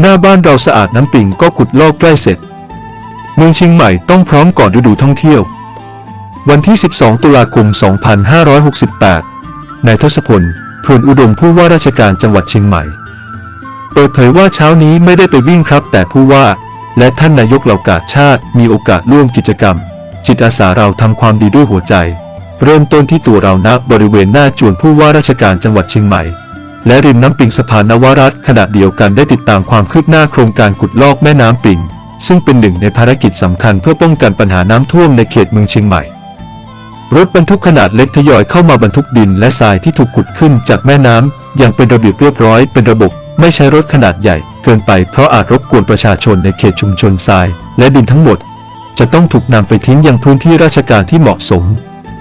หน้าบ้านเราสะอาดน้ำปิงก็ขุดลอกใกล้เสร็จ เมืองเชียงใหม่ต้องพร้อมก่อนฤดูท่องเที่ยว วันที่ 12 ตุลาคม 2568 นายทศพลพรวนอุดมผู้ว่าราชการจังหวัดเชียงใหม่ เปิดเผยว่าเช้านี้ไม่ได้ไปวิ่งครับ แต่ผู้ว่า และท่านนายกเหล่ากาชาติมีโอกาสร่วมกิจกรรม จิตอาสาเราทำความดีด้วยหัวใจ เริ่มต้นที่ตัวเราณบริเวณหน้าจวนผู้ว่าราชการจังหวัดเชียงใหม่ และริมน้ำปิงสะพานนวรัตน์ขณะเดียวกันได้ติดตามความคืบหน้าโครงการขุดลอกแม่น้ำปิง ซึ่งเป็นหนึ่งในภารกิจสำคัญเพื่อป้องกันปัญหาน้ำท่วมในเขตเมืองเชียงใหม่ รถบรรทุกขนาดเล็กทยอยเข้ามาบรรทุกดินและทรายที่ถูกขุดขึ้นจากแม่น้ำอย่างเป็นระเบียบเรียบร้อยเป็นระบบไม่ใช้รถขนาดใหญ่เกินไปเพราะอาจรบกวนประชาชนในเขตชุมชนทราย และดินทั้งหมด จะต้องถูกนำไปทิ้งยังพื้นที่ราชการที่เหมาะสม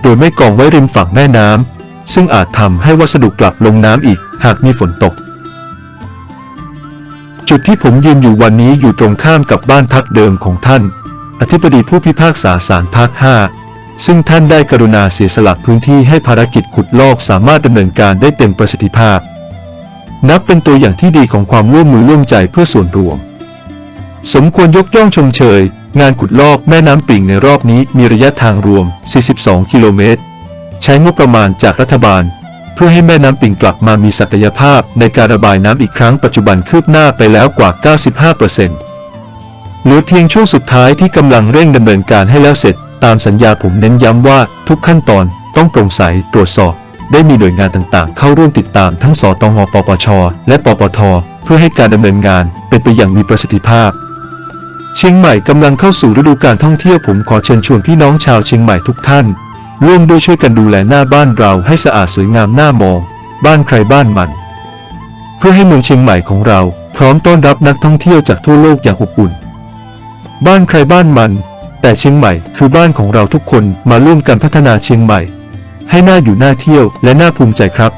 โดยไม่กองไว้ริมฝั่งแม่น้ำ ซึ่งอาจทำให้วัสดุกลับลงน้ำอีกหากมีฝนตก จุดที่ผมยืนอยู่วันนี้อยู่ตรงข้ามกับบ้านพักเดิมของท่าน อธิบดีผู้พิพากษาศาลภาค 5 ซึ่งท่านได้กรุณาเสียสละพื้นที่ให้ภารกิจขุดลอกสามารถดำเนินการได้เต็มประสิทธิภาพ นับเป็นตัวอย่างที่ดีของความร่วมมือร่วมใจเพื่อส่วนรวม สมควรยกย่องชมเชยงานขุดลอกแม่น้ำปิ่งในรอบนี้มีระยะทางรวม 42 กิโลเมตร ช้งบประมาณจากรัฐบาล เพื่อให้แม่น้ำปิ่งกลับมามีศักยภาพในการระบายน้ำอีกครั้งปัจจุบันคืบหน้าไปแล้วกว่า 95%เหลือเพียงช่วงสุดท้ายที่กำลังเร่งดำเนินการให้แล้วเสร็จ ตามสัญญาผมเน้นย้ำว่าทุกขั้นตอนต้องโปร่งใสตรวจสอบ ได้มีหน่วยงานต่างๆ เข้าร่วมติดตามทั้งสตงปปช และปปท เพื่อให้การดำเนินงานเป็นไปอย่างมีประสิทธิภาพเชียงใหม่กำลังเข้าสู่ฤดูการท่องเที่ยวผมขอเชิญชวนพี่น้องชาวเชียงใหม่ทุกท่าน ร่วมด้วยช่วยกันดูแลหน้าบ้านเราให้สะอาดสวยงามน่ามองบ้านใครบ้านมัน เพื่อให้เมืองเชียงใหม่ของเรา พร้อมต้อนรับนักท่องเที่ยวจากทั่วโลกอย่างอบอุ่น บ้านใครบ้านมัน แต่เชียงใหม่คือบ้านของเราทุกคนมาร่วมกันพัฒนาเชียงใหม่ ให้น่าอยู่น่าเที่ยวและน่าภูมิใจครับ